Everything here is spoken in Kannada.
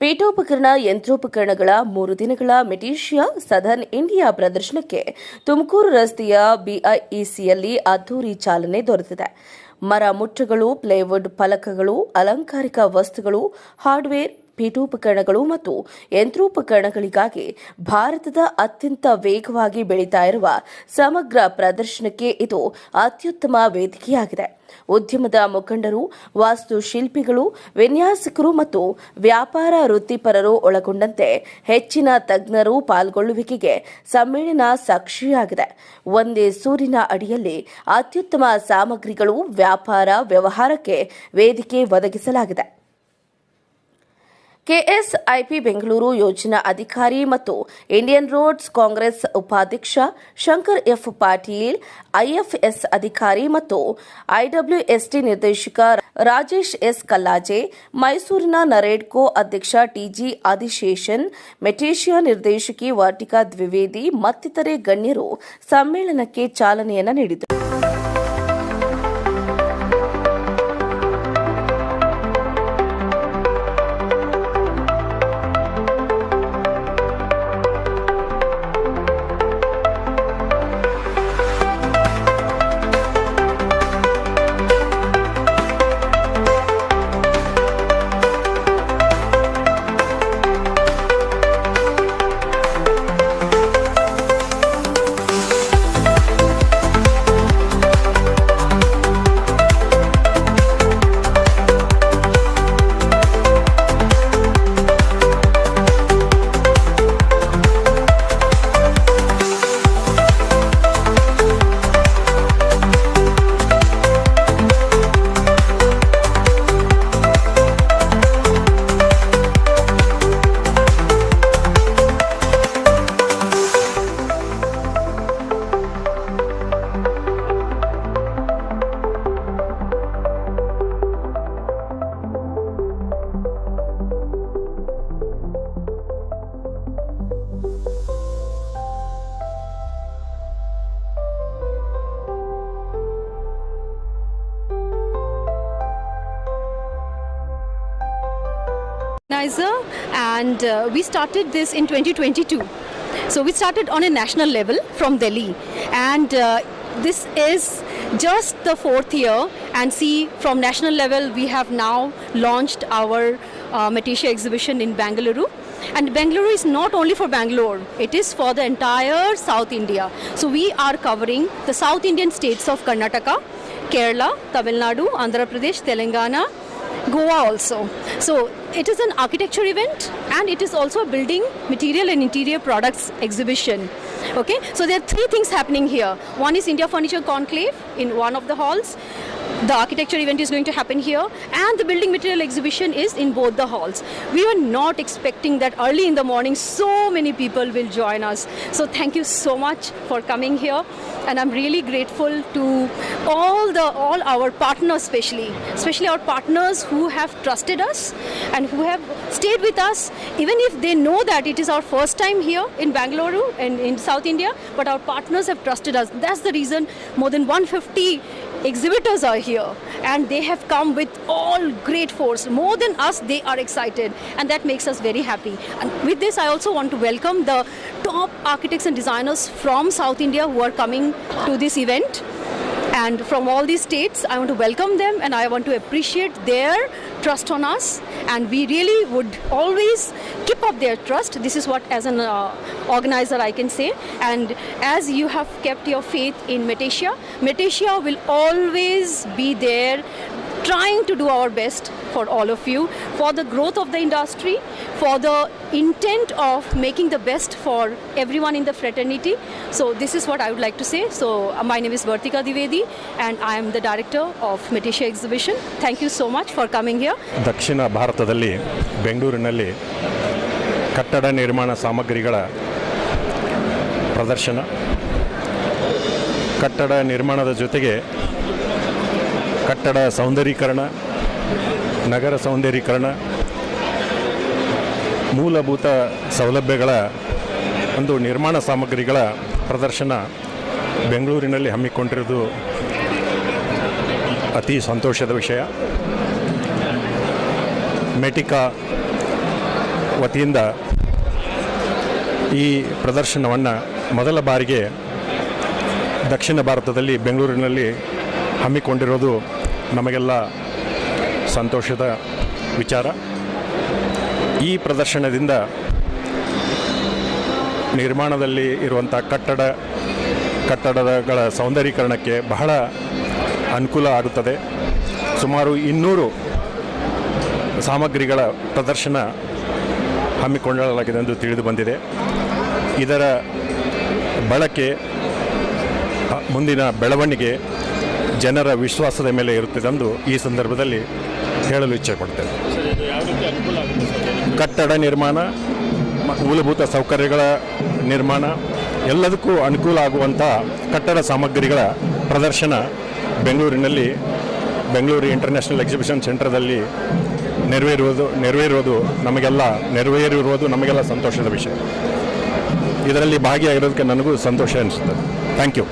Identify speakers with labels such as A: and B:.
A: ಪೀಠೋಪಕರಣ, ಯಂತ್ರೋಪಕರಣಗಳ ಮೂರು ದಿನಗಳ ಮೆಟೀಷಿಯಾ ಸದರ್ನ್ ಇಂಡಿಯಾ ಪ್ರದರ್ಶನಕ್ಕೆ ತುಮಕೂರು ರಸ್ತೆಯ ಬಿಐಇಸಿಯಲ್ಲಿ ಅದ್ದೂರಿ ಚಾಲನೆ ದೊರೆತಿದೆ. ಮರ ಮುಟ್ಟುಗಳು ಪ್ಲೇವುಡ್ ಫಲಕಗಳು, ಅಲಂಕಾರಿಕ ವಸ್ತುಗಳು, ಹಾರ್ಡ್ವೇರ್ ಪೀಠೋಪಕರಣಗಳು ಮತ್ತು ಯಂತ್ರೋಪಕರಣಗಳಿಗಾಗಿ ಭಾರತದ ಅತ್ಯಂತ ವೇಗವಾಗಿ ಬೆಳೀತಾ ಇರುವ ಸಮಗ್ರ ಪ್ರದರ್ಶನಕ್ಕೆ ಇದು ಅತ್ಯುತ್ತಮ ವೇದಿಕೆಯಾಗಿದೆ. ಉದ್ಯಮದ ಮುಖಂಡರು, ವಾಸ್ತುಶಿಲ್ಪಿಗಳು, ವಿನ್ಯಾಸಕರು ಮತ್ತು ವ್ಯಾಪಾರ ವೃತ್ತಿಪರರು ಒಳಗೊಂಡಂತೆ ಹೆಚ್ಚಿನ ತಜ್ಞರು ಪಾಲ್ಗೊಳ್ಳುವಿಕೆಗೆ ಸಮ್ಮೇಳನ ಸಾಕ್ಷಿಯಾಗಿದೆ. ಒಂದೇ ಸೂರಿನ ಅಡಿಯಲ್ಲಿ ಅತ್ಯುತ್ತಮ ಸಾಮಗ್ರಿಗಳು ವ್ಯಾಪಾರ ವ್ಯವಹಾರಕ್ಕೆ ವೇದಿಕೆ ಒದಗಿಸಲಾಗಿದೆ. ಕೆಎಸ್ಐಪಿ ಬೆಂಗಳೂರು ಯೋಜನಾ ಅಧಿಕಾರಿ ಮತ್ತು ಇಂಡಿಯನ್ ರೋಡ್ಸ್ ಕಾಂಗ್ರೆಸ್ ಉಪಾಧ್ಯಕ್ಷ ಶಂಕರ್ ಎಫ್ ಪಾಟೀಲ್, ಐಎಫ್ಎಸ್ ಅಧಿಕಾರಿ ಮತ್ತು ಐಡಬ್ಲ್ಯೂಎಸ್ಟಿ ನಿರ್ದೇಶಕ ರಾಜೇಶ್ ಎಸ್ ಕಲ್ಲಾಜೆ, ಮೈಸೂರಿನ ನರೇಡ್ಕೋ ಅಧ್ಯಕ್ಷ ಟಿಜಿ ಆದಿಶೇಷನ್ ಮೆಟೇಷಿಯಾ ನಿರ್ದೇಶಕಿ ವಾಟಿಕಾ ದ್ವಿವೇದಿ ಮತ್ತಿತರೆ ಗಣ್ಯರು ಸಮ್ಮೇಳನಕ್ಕೆ ಚಾಲನೆಯನ್ನು ನೀಡಿದರು.
B: And uh, we started this in 2022 so we started on a national level from delhi. And uh, this is just the fourth year. And see from national level we have now launched our uh, Matisha exhibition in Bangalore. And Bangalore is not only for Bangalore it is for the entire South India. So we are covering the South Indian states of Karnataka Kerala Tamil Nadu Andhra Pradesh Telangana Goa also. So it is an architecture event and it is also a building material and interior products exhibition. Okay, so there are three things happening here. One is India Furniture Conclave in one of the halls. The architecture event is going to happen here, and the building material exhibition is in both the halls. We were not expecting that early in the morning so many people will join us. So thank you so much for coming here, and I'm really grateful to all the all our partners, especially especially our partners who have trusted us and who have stayed with us, even if they know that it is our first time here in Bangalore and in South India. But our partners have trusted us. That's the reason more than 150 exhibitors are here and they have come with all great force. More than us they are excited and that makes us very happy. And with this i also want to welcome the top architects and designers from south india who are coming to this event. And from all these states i want to welcome them and i want to appreciate their trust on us and we really would always keep up their trust. This is what as an uh, organizer i can say. And as you have kept your faith in metasia metasia will always be there trying to do our best for all of you for the growth of the industry for the intent of making the best for everyone in the fraternity so this is what i would like to say so uh, my name is Vartika Divedi and i am the director of Metisha exhibition thank you so much for coming here
C: ದಕ್ಷಿಣ ಭಾರತದಲ್ಲಿ ಬೆಂಗಳೂರಿನಲ್ಲಿ ಕಟ್ಟಡ ನಿರ್ಮಾಣ ಸಾಮಗ್ರಿಗಳ ಪ್ರದರ್ಶನ ಕಟ್ಟಡ ನಿರ್ಮಾಣದ ಜೊತೆಗೆ ಕಟ್ಟಡ ಸೌಂದರೀಕರಣ ನಗರ ಸೌಂದರೀಕರಣ ಮೂಲಭೂತ ಸೌಲಭ್ಯಗಳ ಒಂದು ನಿರ್ಮಾಣ ಸಾಮಗ್ರಿಗಳ ಪ್ರದರ್ಶನ ಬೆಂಗಳೂರಿನಲ್ಲಿ ಹಮ್ಮಿಕೊಂಡಿರೋದು ಅತಿ ಸಂತೋಷದ ವಿಷಯ. ಮೆಟಿಕಾ ವತಿಯಿಂದ ಈ ಪ್ರದರ್ಶನವನ್ನು ಮೊದಲ ಬಾರಿಗೆ ದಕ್ಷಿಣ ಭಾರತದಲ್ಲಿ ಬೆಂಗಳೂರಿನಲ್ಲಿ ಹಮ್ಮಿಕೊಂಡಿರೋದು ನಮಗೆಲ್ಲ ಸಂತೋಷದ ವಿಚಾರ. ಈ ಪ್ರದರ್ಶನದಿಂದ ನಿರ್ಮಾಣದಲ್ಲಿ ಇರುವಂಥ ಕಟ್ಟಡ, ಕಟ್ಟಡಗಳ ಸೌಂದರ್ಯೀಕರಣಕ್ಕೆ ಬಹಳ ಅನುಕೂಲ ಆಗುತ್ತದೆ. ಸುಮಾರು ಇನ್ನೂರು ಸಾಮಗ್ರಿಗಳ ಪ್ರದರ್ಶನ ಹಮ್ಮಿಕೊಳ್ಳಲಾಗಿದೆ ಎಂದು ತಿಳಿದು ಬಂದಿದೆ. ಇದರ ಬಳಕೆ ಮುಂದಿನ ಬೆಳವಣಿಗೆ ಜನರ ವಿಶ್ವಾಸದ ಮೇಲೆ ಇರುತ್ತದೆಂದು ಈ ಸಂದರ್ಭದಲ್ಲಿ ಹೇಳಲು ಇಚ್ಛೆ ಪಡ್ತೇನೆ. ಕಟ್ಟಡ ನಿರ್ಮಾಣ, ಮೂಲಭೂತ ಸೌಕರ್ಯಗಳ ನಿರ್ಮಾಣ, ಎಲ್ಲದಕ್ಕೂ ಅನುಕೂಲ ಆಗುವಂಥ ಕಟ್ಟಡ ಸಾಮಗ್ರಿಗಳ ಪ್ರದರ್ಶನ ಬೆಂಗಳೂರಿನಲ್ಲಿ ಬೆಂಗಳೂರು ಇಂಟರ್ನ್ಯಾಷನಲ್ ಎಕ್ಸಿಬಿಷನ್ ಸೆಂಟರ್ದಲ್ಲಿ ನೆರವೇರುವುದು ನೆರವೇರುವುದು ನಮಗೆಲ್ಲ, ನೆರವೇರಿರುವುದು ನಮಗೆಲ್ಲ ಸಂತೋಷದ ವಿಷಯ. ಇದರಲ್ಲಿ ಭಾಗಿಯಾಗಿರೋದಕ್ಕೆ ನನಗೂ ಸಂತೋಷ ಅನಿಸುತ್ತದೆ. Thank you.